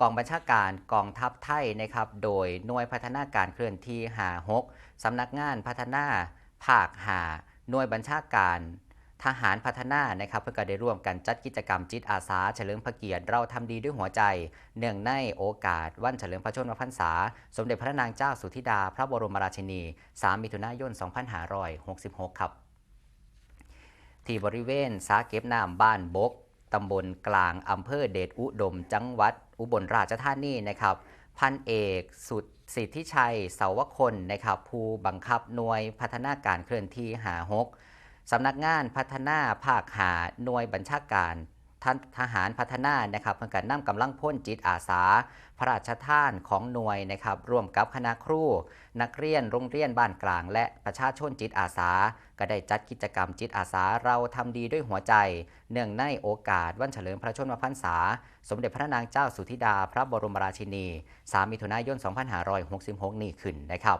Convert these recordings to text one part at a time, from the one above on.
กองบัญชาการกองทัพไทยนะครับ โดยหน่วยพัฒนาการเคลื่อนที่หาหกสำนักงานพัฒนาภาคหาหน่วยบัญชาการทหารพัฒนานะครับเพื่อการได้ร่วมกันจัดกิจกรรมจิตอาสา เฉลิมพระเกียรติเราทำดีด้วยหัวใจ เนื่องในโอกาส วันเฉลิมพระชนมพรรษา สมเด็จพระนางเจ้าสุธิดา พระบรมราชินี 3 มิถุนายน 2566 ครับ ที่บริเวณสาเก็บน้ำบ้านบก ตำบลกลางอำเภอเดชอุดม จังหวัดอุบลราชธานีนะครับ พันเอกสุดสิทธิชัย เสาวคนนะครับ ผู้บังคับหน่วยพัฒนาการเคลื่อนที่หาหกสำนักงานพัฒนาภาคหาหน่วยบัญชาการ ท่านทหารพัฒนานะครับเพื่อการนำกำลังพ่นจิตอาสา พระราชทานของหน่วยนะครับร่วมกับคณะครูนักเรียนโรงเรียนบ้านกลาง และประชาชนจิตอาสา ก็ได้จัดกิจกรรมจิตอาสาเราทำดีด้วยหัวใจ เนื่องในโอกาสวันเฉลิมพระชนมพรรษา สมเด็จพระนางเจ้าสุธิดา พระบรมราชินี 3 มิถุนายน 2566 นี้ขึ้นนะครับ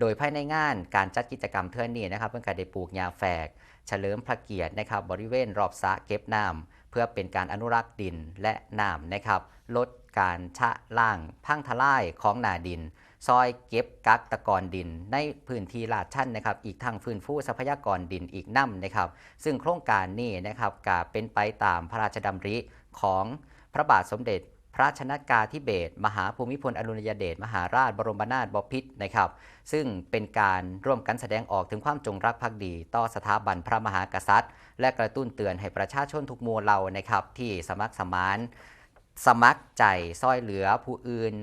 โดยภายในงานการจัดกิจกรรมเทื่อนนี้นะครับเพื่อการได้ปลูกยาแฝก เฉลิมพระเกียรตินะครับบริเวณรอบสระเก็บน้ำ เพื่อเป็นการอนุรักษ์ดินและน้ำนะครับ ลดการชะล่างพังทลายของนาดิน ซอยเก็บกักตะกอนดิน ในพื้นที่ลาดชันนะครับ อีกทางฟื้นฟูทรัพยากรดินอีกน้ำนะครับ ซึ่งโครงการนี้นะครับก็เป็นไปตามพระราชดำริของพระบาทสมเด็จ พระชนกาธิเบศมหาภูมิพลอดุลยเดชมหาราชบรมนาถบพิตรนะครับ ซึ่งเป็นการร่วมกันแสดงออกถึงความจงรักภักดี ต่อสถาบันพระมหากษัตริย์ และกระตุ้นเตือนให้ประชาชนทุกหมู่เหล่านะครับที่สมัครสมาน สมัครใจซอยเหลือผู้อื่น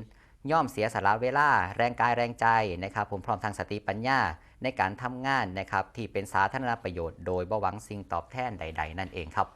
ย่อมเสียสละเวลาแรงกายแรงใจนะครับ ผมพร้อมทางสติปัญญาในการทำงานนะครับที่เป็นสาธารณประโยชน์ โดยบ่หวังสิ่งตอบแทนใด ๆ นั่นเองครับ